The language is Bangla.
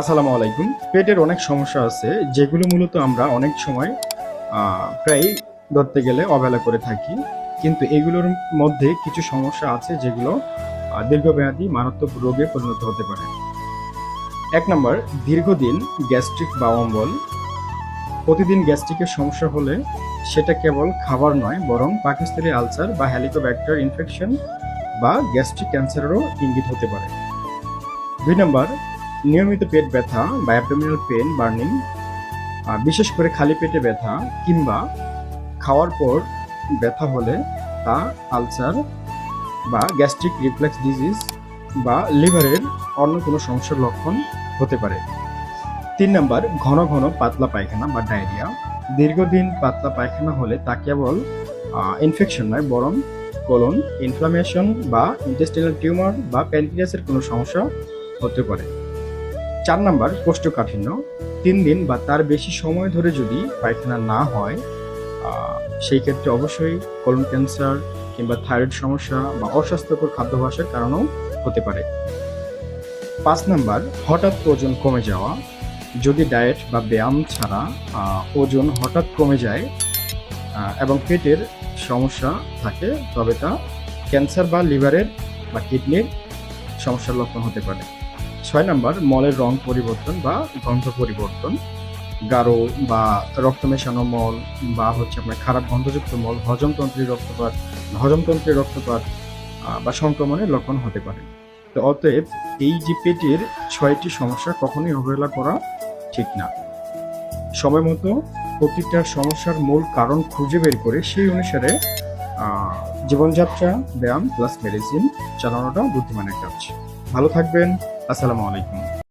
আসসালামু আলাইকুম। পেটের অনেক সমস্যা আছে, যেগুলো মূলত আমরা অনেক সময় প্রায় ধরতে গেলে অবহেলা করে থাকি। কিন্তু এগুলোর মধ্যে কিছু সমস্যা আছে যেগুলো দীর্ঘমেয়াদী মারাত্মক রোগে পরিণত হতে পারে। এক নম্বর, দীর্ঘদিন গ্যাস্ট্রিক বা অম্বল। প্রতিদিন গ্যাস্ট্রিকের সমস্যা হলে সেটা কেবল খাবার নয়, বরং পাকিস্তানি আলসার বা হ্যালিকোব্যাক্টার ইনফেকশন বা গ্যাস্ট্রিক ক্যান্সারেরও ইঙ্গিত হতে পারে। দুই নম্বর নিয়মিত পেট ব্যথা বা অ্যাবডোমিনাল পেন বার্নিং বিশেষ করে খালি পেটে ব্যথা কিংবা খাওয়ার পর ব্যথা হলে তা আলসার বা গ্যাস্ট্রিক রিফ্লেক্স ডিজিজ বা লিভারের অন্য কোনো সমস্যার লক্ষণ হতে পারে। তিন নম্বর, ঘন ঘন পাতলা পায়খানা বা ডায়রিয়া। দীর্ঘদিন পাতলা পায়খানা হলে তা কেবল ইনফেকশন নয়, বরং কোলন ইনফ্লামেশন বা ইন্টেস্টিনাল টিউমার বা প্যানক্রিয়াসের কোনো সমস্যা হতে পারে। চার নাম্বার কোষ্ঠকাঠিন্য। তিন দিন বা তার বেশি সময় ধরে যদি পায়খানা না হয় সেই ক্ষেত্রে অবশ্যই কোলন ক্যান্সার কিংবা থাইরয়েড সমস্যা বা অস্বাস্থ্যকর খাদ্যাভ্যাসের কারণেও হতে পারে। পাঁচ নাম্বার, হঠাৎ ওজন কমে যাওয়া। যদি ডায়েট বা ব্যায়াম ছাড়া ওজন হঠাৎ কমে যায় এবং পেটের সমস্যা থাকে, তবে তা ক্যান্সার বা লিভারের বা কিডনির সমস্যার লক্ষণ হতে পারে। ছয় নাম্বার, মলের রং পরিবর্তন বা গন্ধ পরিবর্তন। গাঢ় বা রক্ত মেশানো মল বা হচ্ছে আপনার খারাপ গন্ধযুক্ত মল হজমতন্ত্রের রক্তপাত হজমতন্ত্রের রক্তপাত বা সংক্রমণের লক্ষণ হতে পারে। তো অতএব এই যে পেটের ছয়টি সমস্যা কখনোই অবহেলা করা ঠিক না। সময় মতো প্রতিটা সমস্যার মূল কারণ খুঁজে বের করে সেই অনুসারে জীবনযাত্রা, ব্যায়াম প্লাস মেডিসিন চালানোটা বুদ্ধিমানের কাজ ভালো থাকবেন। আসসালামু আলাইকুম।